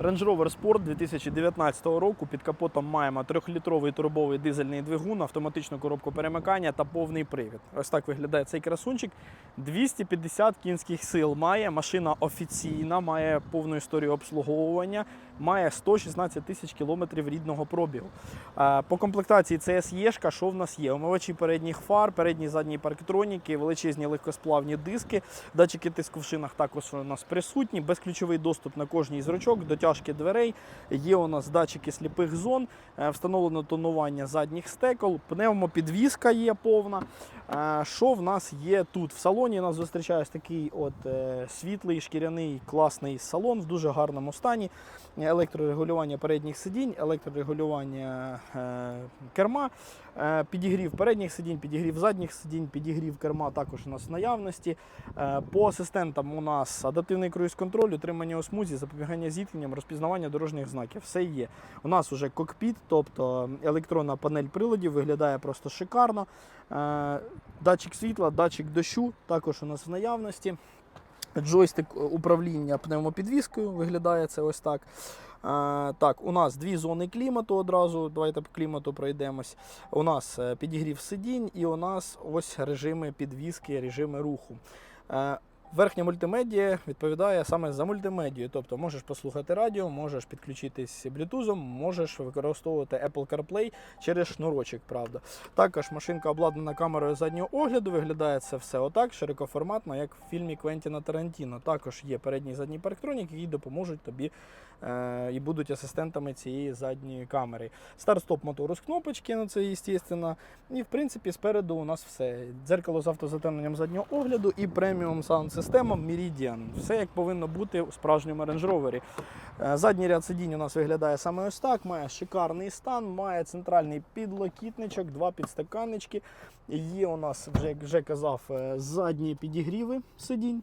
Range Rover Sport 2019 року під капотом маємо 3-літровий турбовий дизельний двигун, автоматичну коробку перемикання та повний привід. Ось так виглядає цей красунчик. 250 кінських сил має. Машина офіційна, має повну історію обслуговування, має 116 тисяч кілометрів рідного пробігу. Е, По комплектації CS Єшка, що в нас є? Омивачі передніх фар, передні і задні парктроніки, величезні легкосплавні диски, датчики тиску в шинах також у нас присутні, безключовий доступ на кожній з ручок, дотяжки дверей. Є у нас датчики сліпих зон, е, встановлено тонування задніх стекол, пневмопідвізка є повна. Е, Що в нас є тут? В салоні нас зустрічає такий от світлий шкіряний класний салон в дуже гарному стані. Електрорегулювання передніх сидінь, електрорегулювання е, керма, е, підігрів передніх сидінь, підігрів задніх сидінь, підігрів керма також у нас в наявності. Е, По асистентам у нас адаптивний круїз-контроль, утримання у смузі, запобігання зіткненням, розпізнавання дорожніх знаків. Все є. У нас уже кокпіт, тобто електронна панель приладів, виглядає просто шикарно. Датчик світла, датчик дощу також у нас в наявності. Джойстик управління пневмопідвіскою виглядає це ось так. Е, так, у нас дві зони клімату одразу. Давайте по клімату пройдемось. У нас е, підігрів сидінь і у нас ось режими підвіски, режими руху. Верхня мультимедія відповідає саме за мультимедію. Тобто можеш послухати радіо, можеш підключитись Bluetooth, можеш використовувати Apple CarPlay через шнурочок, правда. Також машинка обладнана камерою заднього огляду, виглядає це все отак, широкоформатно, як в фільмі Квентіна Тарантіно. Також є передній і задній парктронік, які допоможуть тобі е, і будуть асистентами цієї задньої камери. Старт-стоп мотору з кнопочки, ну це звісно. І в принципі спереду у нас все. Дзеркало з автозатемненням заднього огляду і преміум саунд система Meridian. Все як повинно бути у справжньому Range Rover. Е, Задній ряд сидінь у нас виглядає саме ось так. Має шикарний стан, має центральний підлокітничок, два підстаканнички. Є у нас, як вже казав, е, задні підігріви сидінь.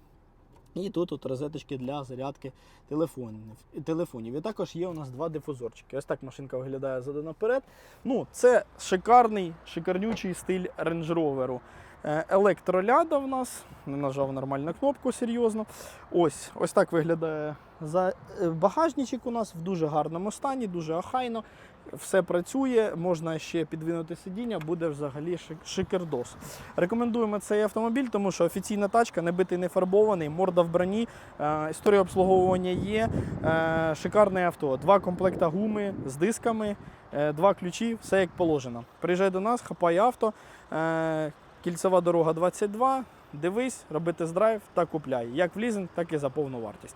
І тут от розеточки для зарядки телефонів. телефонів. І також є у нас два дифузорчики. Ось так машинка виглядає задом наперед. Ну, це шикарний, шикарнючий стиль. Е, Електроляда в нас. Не нажав нормальну кнопку серйозно. Ось ось так виглядає е, багажничок у нас в дуже гарному стані, дуже охайно. Все працює, можна ще підвинути сидіння, буде взагалі шик- шикердос. Рекомендуємо цей автомобіль, тому що офіційна тачка, не битий, не фарбований, морда в броні, е, історія обслуговування є. Е, шикарне авто. Два комплекта гуми з дисками, е, два ключі, все як положено. Приїжджай до нас, хапай авто. Кільцева дорога 22. Дивись, роби тест-драйв та купляй. Як в лізинг, так і за повну вартість.